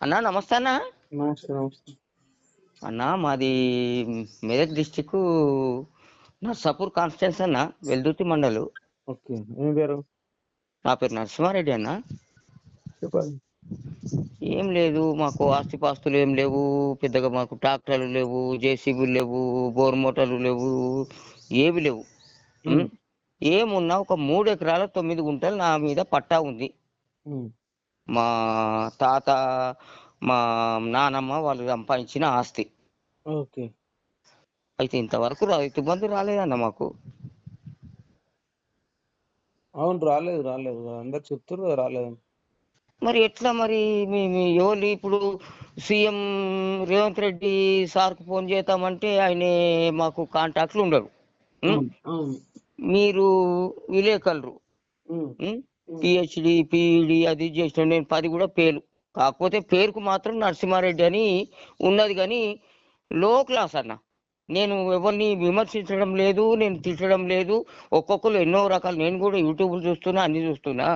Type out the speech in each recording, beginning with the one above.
అన్నా నమస్తే అన్న. నమస్తే నమస్తే. అన్న మాది మెదక్ డిస్టిక్ నర్సాపూర్ కాన్స్టిట్యూన్స్ అన్న వెల్దుర్తి మండలు. ఓకే ఏం పేరు? నా పేరు నరసింహారెడ్డి అన్న. ఏం లేదు మాకు ఆస్తిపాస్తులు ఏం లేవు పెద్దగా మాకు ట్రాక్టర్లు లేవు జేసీబీలు లేవు బోర్ మోటార్లు లేవు ఏవి లేవు? ఏమున్నా ఒక మూడు ఎకరాల తొమ్మిది గుంటలు నా మీద పట్టా ఉంది. మా తాత మా నానమ్మ వాళ్ళు సంపాదించిన ఆస్తి. ఓకే. అయితే ఇంతవరకు రైతు బంధు రాలేదన్న మాకు. అవును రాలేదు రాలేదు. అందరు చెప్తున్నారు కదా రాలేదు మరి ఎట్లా మరి? మీ ఎవరు ఇప్పుడు సీఎం రేవంత్ రెడ్డి సార్కు ఫోన్ చేద్దామంటే ఆయన మాకు కాంటాక్ట్లు ఉండరు. మీరు విలేకరులు. ఉమ్, పిహెచ్డి పిఈడి అది చేసిన నేను పది కూడా పేరు. కాకపోతే పేరుకు మాత్రం నరసింహారెడ్డి అని ఉన్నది కానీ లో క్లాస్ అన్న. నేను ఎవరిని విమర్శించడం లేదు నేను తిట్టడం లేదు. ఒక్కొక్కరు ఎన్నో రకాలు. నేను కూడా యూట్యూబ్లు చూస్తున్నా అన్ని చూస్తున్నా.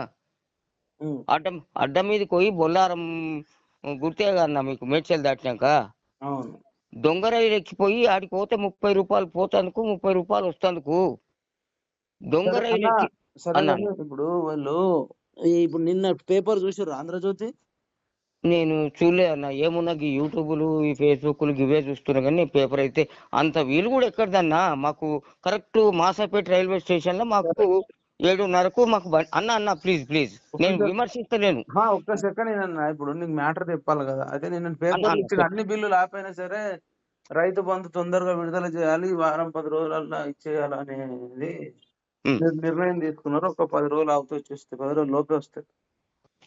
అడ్డం అడ్డం మీదకి పోయి బొల్లారం గుర్తే కన్నా మీకు మేడ్చల్ దాటినాక. అవును. దొంగ రైలు ఎక్కిపోయి ఆడికి పోతే ముప్పై రూపాయలు పోతందుకు ముప్పై రూపాయలు వస్తందుకు. దొంగ సరే రైలు అన్న, ఎక్కి సరే ఇప్పుడు వాళ్ళు ఇప్పుడు నిన్న పేపర్ చూసారు ఆంధ్రజ్యోతి? నేను చూడలే అన్న ఏమున్నా ఈ యూట్యూబ్లు ఈ ఫేస్బుక్లు ఇవే చూస్తున్నా కానీ పేపర్ అయితే అంత వీలు కూడా ఎక్కడదన్నా? మాకు కరెక్ట్ మాసాపేట రైల్వే స్టేషన్లో మాకు ఏడున్నరకు మాకు అన్న అన్న ప్లీజ్ ప్లీజ్. నేను విమర్శిస్తలేను ఒక్క సెకండ్ నేనన్నా ఇప్పుడు నీకు మ్యాటర్ చెప్పాలి కదా. అయితే నేను అన్న, పేపర్ అన్న, ఇచ్చిన అన్ని బిల్లులు ఆపైనా సరే రైతు బంధు తొందరగా విడుదల చేయాలి వారం పది రోజులల్లో ఇచ్చేయాలి నిర్- నిర్ణయం తీసుకున్నారు. ఒక పది రోజులు అవుతూ వచ్చేస్తే పది రోజులు లోపే వస్తాయి.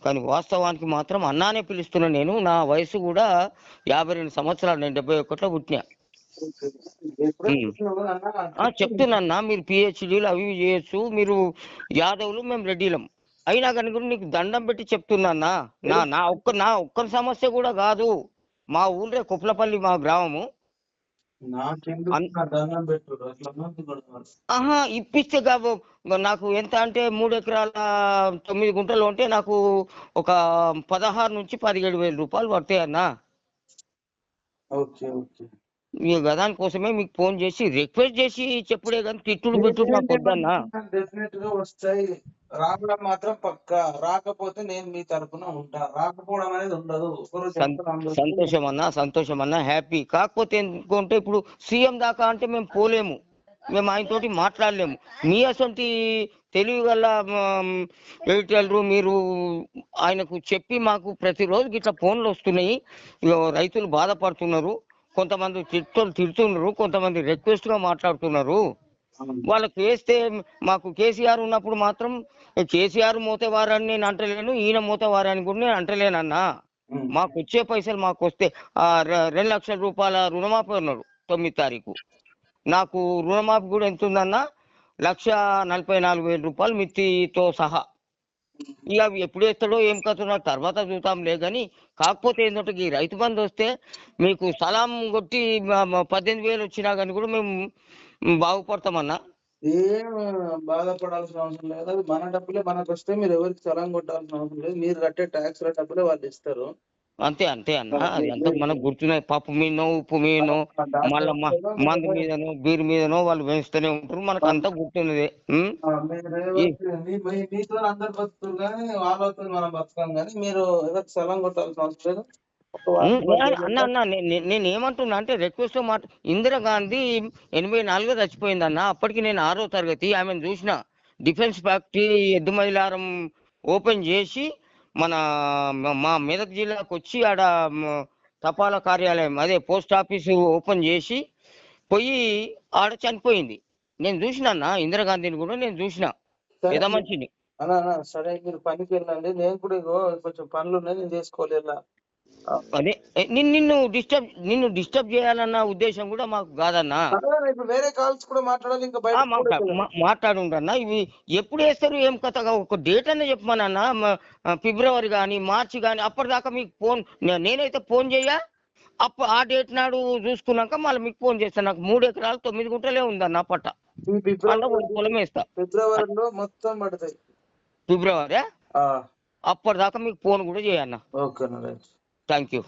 కానీ వాస్తవానికి మాత్రం అన్నానే పిలుస్తున్నా నేను. నా వయసు కూడా యాభై రెండు సంవత్సరాలు. నేను డెబ్బై ఒకటిలో పుట్టినా. చెప్తున్నా మీరు పిహెచ్డీలు అవి చేయొచ్చు. మీరు యాదవులు మేము రెడ్డిలం. అయినా కానీ కూడా నీకు దండం పెట్టి చెప్తున్నా నా నా ఒక్క నా ఒక్క సమస్య కూడా కాదు. మా ఊళ్ళో కుప్లపల్లి మా గ్రామము. ఆహా ఇప్పిస్తే కాబో నాకు ఎంత అంటే మూడు ఎకరాల తొమ్మిది గుంటలు ఉంటే నాకు ఒక పదహారు నుంచి పదిహేడు వేల రూపాయలు పడతాయి అన్నా. Okay okay. ఇక దానికోసమే మీకు ఫోన్ చేసి రిక్వెస్ట్ చేసి చెప్పుడే కానీ తిట్టుడు పెట్టుడు నాకు వద్దన్నా. డెఫినెట్గా వస్తాయి. రావడం మాత్రం పక్కా. రాకపోతే నేను మీ తరపున ఉంటా. రాకపోవడం అనేది ఉండదు. సంతోషం అన్నా సంతోషం అన్నా హ్యాపీ. కాకపోతే ఎందుకంటే ఇప్పుడు సీఎం దాకా అంటే మేము పోలేము. మేము ఆయన తోటి మాట్లాడలేము. మీ అసొంటి తెలివి గల ఎడిటర్లు మీరు ఆయనకు చెప్పి మాకు ప్రతిరోజు ఇట్లా ఫోన్లు వస్తున్నాయి. రైతులు బాధపడుతున్నారు. కొంతమంది తిట్టోళ్ళు తిడుతున్నారు కొంతమంది రిక్వెస్ట్గా మాట్లాడుతున్నారు. వాళ్ళకి వేస్తే మాకు కేసీఆర్ ఉన్నప్పుడు మాత్రం కేసీఆర్ మూతవారని నేను అంటలేను ఈయన మూతవారని కూడా నేను అంటలేనన్నా. మాకు వచ్చే పైసలు మాకు వస్తే రెండు లక్షల రూపాయల రుణమాఫీ అన్నాడు తొమ్మిది తారీఖు నాకు రుణమాఫీ కూడా ఎంత ఉందన్నా లక్ష నలభై నాలుగు వేల రూపాయలు మిత్తితో సహా ఇలా అవి ఎప్పుడు వేస్తాడో ఏం కథ తర్వాత చూద్దాంలే కానీ కాకపోతే ఏంటంటే ఈ రైతు బంధు వస్తే మీకు స్థలం కొట్టి పద్దెనిమిది వేలు వచ్చినా కానీ కూడా మేము బాగుపడతామన్నా ఏం బాధపడాల్సిన అవసరం లేదు. అది మన డబ్బులే మనకు వస్తే మీరు ఎవరికి స్థలం కొట్టాల్సిన అవసరం లేదు. మీరు కట్టే టాక్స్ డబ్బులే వాళ్ళు ఇస్తారు. అంతే అంతే అన్న. అది అంతా మనకు గుర్తున్నాయి. పప్పు మీదనో ఉప్పు మీదనో మళ్ళా మందు మీదనో బీర్ మీదనో వాళ్ళు వేస్తూనే ఉంటారు. మనకు అంతా గుర్తున్నదే. మీతో అందరు బతుకుతారు కానీ మనం బతకాం కానీ మీరు కొట్టాల్సిన అవసరం అన్న అన్న నేను ఏమంటున్నా అంటే రిక్వెస్ట్ మాట ఇందిరాగాంధీ ఎనభై నాలుగులో చచ్చిపోయింది అన్న. అప్పటికి నేను ఆరో తరగతి ఆమెను చూసిన. డిఫెన్స్ ఫ్యాక్టరీ ఎద్దుమైలారం ఓపెన్ చేసి మన మ- మెదక్ జిల్లాకు వచ్చి ఆడ తపాలా కార్యాలయం అదే పోస్ట్ ఆఫీస్ ఓపెన్ చేసి పోయి ఆడ చనిపోయింది. నేను చూసిన అన్న ఇందిరాగాంధీని కూడా నేను చూసిన. పెద్ద మనిషిని. సరే మీరు పనికి వెళ్ళండి. నేను కూడా కొంచెం పనులు ఉన్నాయి నేను చేసుకోవాలి ఇలా అదే నిన్ను నిన్ను డిస్టర్బ్ నిన్ను డిస్టర్బ్ చేయాలన్న ఉద్దేశం కూడా మాకు కాదన్నా. ఇప్పుడు వేరే కాల్స్ కూడా మాట్లాడాలి ఇంకా బయట మాట్లాడుండన్నా ఇవి ఎప్పుడు వేస్తారు ఏం కథ ఒక డేట్ అనే చెప్పమనన్నా ఫిబ్రవరి కానీ మార్చి కానీ అప్పటిదాకా మీకు ఫోన్ నేనైతే ఫోన్ చెయ్యా. అప్పు ఆ డేట్ నాడు చూసుకున్నాక మళ్ళీ మీకు ఫోన్ చేస్తాను నాకు మూడు ఎకరాలు తొమ్మిది గుంటలే ఉందన్న పట్ట. పొలం వేస్తా ఫిబ్రవరిలో మొత్తం పడతాయి. ఫిబ్రవరి అప్పటిదాకా మీకు ఫోన్ కూడా చేయన్న ఓకే రైట్. Thank you.